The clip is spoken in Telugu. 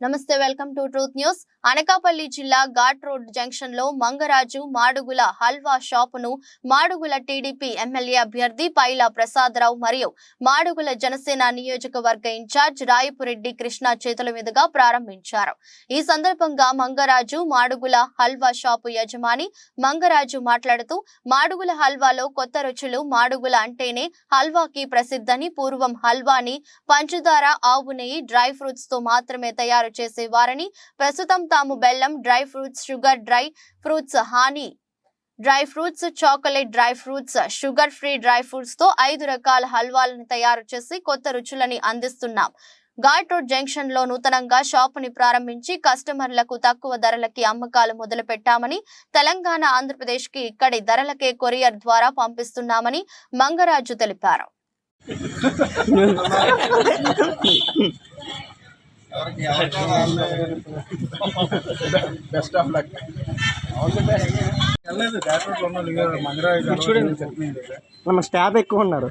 నమస్తే welcome to Truth News. Anakapalli జిల్లా ఘాట్ రోడ్ జంక్షన్లో మంగరాజు మాడుగుల హల్వా షాపును మాడుగుల టీడీపీ ఎమ్మెల్యే అభ్యర్థి పైలా ప్రసాదరావు మరియు మాడుగుల జనసేన నియోజకవర్గ ఇన్ఛార్జ్ రాయపురెడ్డి కృష్ణ చేతుల మీదుగా ప్రారంభించారు. ఈ సందర్భంగా మంగరాజు మాడుగుల హల్వా షాపు యజమాని మంగరాజు మాట్లాడుతూ మాడుగుల హల్వాలో కొత్త రుచులు మాడుగుల అంటేనే హల్వాకి ప్రసిద్ధని పూర్వం హల్వాని పంచదార ఆవు నెయ్యి డ్రై ఫ్రూట్స్తో మాత్రమే తయారు చేసేవారని ప్రస్తుతం తాము బెల్లం dry fruits sugar dry fruits honey dry fruits chocolate dry fruits sugar free dry ఫ్రూట్స్తో ఐదు రకాల హల్వాలను తయారు చేసి కొత్త రుచులని అందిస్తున్నాం. ఘాట్ రోడ్ జంక్షన్లో నూతనంగా షాపుని ప్రారంభించి కస్టమర్లకు తక్కువ ధరలకి అమ్మకాలు మొదలు పెట్టామని తెలంగాణ ఆంధ్రప్రదేశ్కి ఇక్కడి ధరలకే కొరియర్ ద్వారా పంపిస్తున్నామని మంగరాజు తెలిపారు. బెస్ట్ ఆఫ్ లక్ మన స్టాఫ్ ఎక్కువ ఉన్నారు.